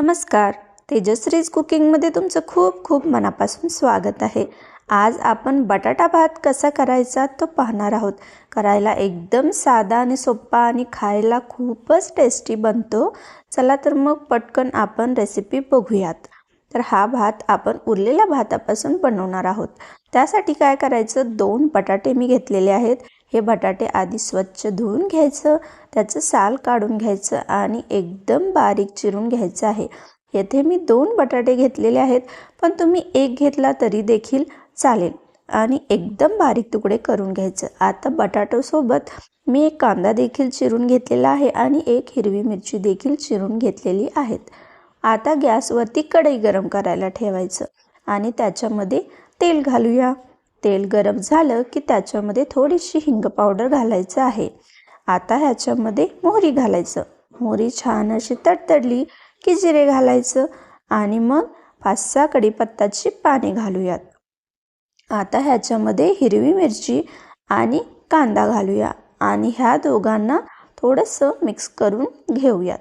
नमस्कार. तेजश्रीज कुकिंगमध्ये तुमचं खूप खूप मनापासून स्वागत आहे. आज आपण बटाटा भात कसा करायचा तो पाहणार आहोत. करायला एकदम साधा आणि सोपा आणि खायला खूपच टेस्टी बनतो. चला तर मग पटकन आपण रेसिपी बघूयात. तर हा भात आपण उरलेल्या भातापासून बनवणार आहोत. त्यासाठी काय करायचं? दोन बटाटे मी घेतलेले आहेत. हे बटाटे आधी स्वच्छ धुवून घ्यायचं त्याचं साल काढून घ्यायचं आणि एकदम बारीक चिरून घ्यायचं आहे. येथे मी दोन बटाटे घेतलेले आहेत पण तुम्ही एक घेतला तरी देखील चालेल आणि एकदम बारीक तुकडे करून घ्यायचं. आता बटाटोसोबत मी एक कांदा देखील चिरून घेतलेला आहे आणि एक हिरवी मिरची देखील चिरून घेतलेली आहेत. आता गॅसवरती कढई गरम करायला ठेवायचं आणि त्याच्यामध्ये तेल घालूया. तेल गरम झालं की त्याच्यामध्ये थोडीशी हिंग पावडर घालायचं आहे. आता ह्याच्यामध्ये मोहरी घालायचं. मोहरी छान अशी तडतडली की जिरे घालायचं आणि मग पाच सहा कढीपत्ताची पाने घालूयात. आता ह्याच्यामध्ये हिरवी मिरची आणि कांदा घालूया आणि ह्या दोघांना थोडंसं मिक्स करून घेऊयात.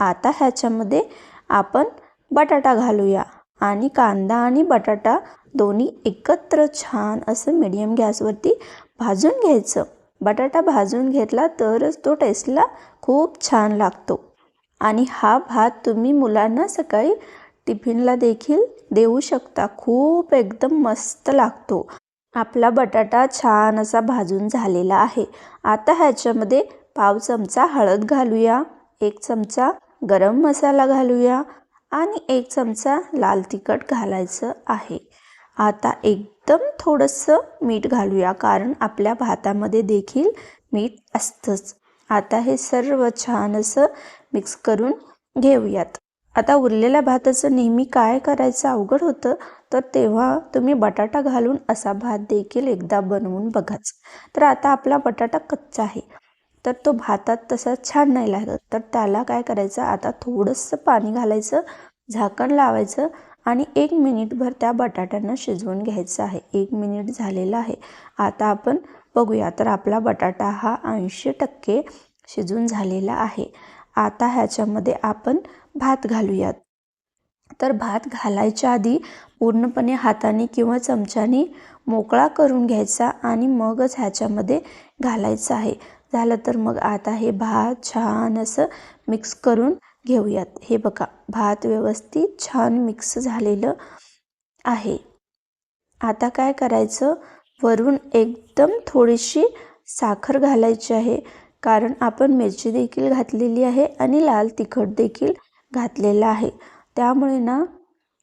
आता ह्याच्यामध्ये आपण बटाटा घालूया. आणि कांदा आणि बटाटा दोन्ही एकत्र छान असं मिडियम गॅसवरती भाजून घ्यायचं. बटाटा भाजून घेतला तरच तो टेस्टला खूप छान लागतो. आणि हा भात तुम्ही मुलांना सकाळी टिफिनला देखील देऊ शकता. खूप एकदम मस्त लागतो. आपला बटाटा छान असा भाजून झालेला आहे. आता ह्याच्यामध्ये पाव चमचा हळद घालूया एक चमचा गरम मसाला घालूया आणि एक चमचा लाल तिखट घालायचं आहे. आता एकदम थोडंसं मीठ घालूया कारण आपल्या भातामध्ये देखील मीठ असतंच. आता हे सर्व छान असं मिक्स करून घेऊयात. आता उरलेल्या भाताचं नेहमी काय करायचं अवघड होतं तर तेव्हा तुम्ही बटाटा घालून असा भात देखील एकदा बनवून बघाच. तर आता आपला बटाटा कच्चा आहे. तर तो भातात तसा छान नाही लागत. तर त्याला काय करायचं आता थोडंसं पाणी घालायचं झाकण लावायचं आणि एक मिनिटभर त्या बटाट्यांना शिजवून घ्यायचं आहे. एक मिनिट झालेलं आहे. आता आपण बघूया. तर आपला बटाटा हा ऐंशी टक्के शिजून झालेला आहे. आता ह्याच्यामध्ये आपण भात घालूयात. तर भात घालायच्या आधी पूर्णपणे हाताने किंवा चमच्याने मोकळा करून घ्यायचा आणि मगच ह्याच्यामध्ये घालायचं आहे. झालं तर मग आता हे भात छान असं मिक्स करून घेऊयात. हे बघा भात व्यवस्थित छान मिक्स झालेलं आहे. आता काय करायचं? वरून एकदम थोडीशी साखर घालायची आहे. कारण आपण मिरची देखील घातलेली आहे आणि लाल तिखट देखील घातलेलं आहे. त्यामुळे ना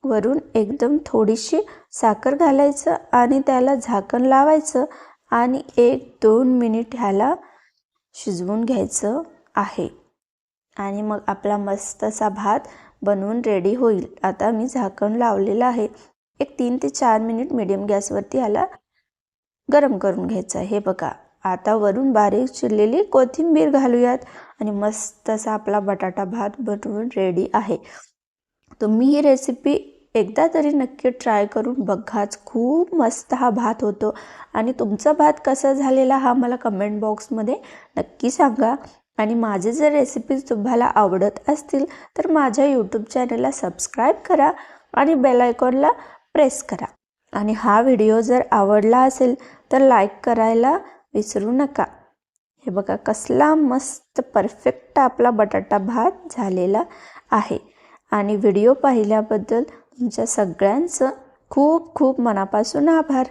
वरून एकदम थोडीशी साखर घालायचं आणि त्याला झाकण लावायचं आणि एक दोन मिनिट ह्याला शिजवून घ्यायचं आहे. आणि मग आपला मस्त असा भात बनवून रेडी होईल. आता मी झाकण लावलेलं आहे. एक तीन ते चार मिनिट मिडियम गॅसवरती याला गरम करून घ्यायचं आहे. हे बघा आता वरून बारीक चिरलेली कोथिंबीर घालूयात. आणि मस्त असा आपला बटाटा भात बनवून रेडी आहे. तुम्ही ही रेसिपी एकदा तरी नक्की ट्राय करून बघाच खूप मस्त हा भात होतो. आणि तुमचा भात कसा झालेला हा मला कमेंट बॉक्समध्ये नक्की सांगा. आणि माझे जर रेसिपीज तुम्हाला आवडत असतील तर माझ्या यूट्यूब चॅनलला सबस्क्राईब करा आणि बेल आयकॉनला प्रेस करा. आणि हा व्हिडिओ जर आवडला असेल तर लाईक करायला विसरू नका. हे बघा कसला मस्त परफेक्ट आपला बटाटा भात झालेला आहे. आणि व्हिडिओ पाहिल्याबद्दल तुमच्या सगळ्यांचं खूप खूप मनापासून आभार.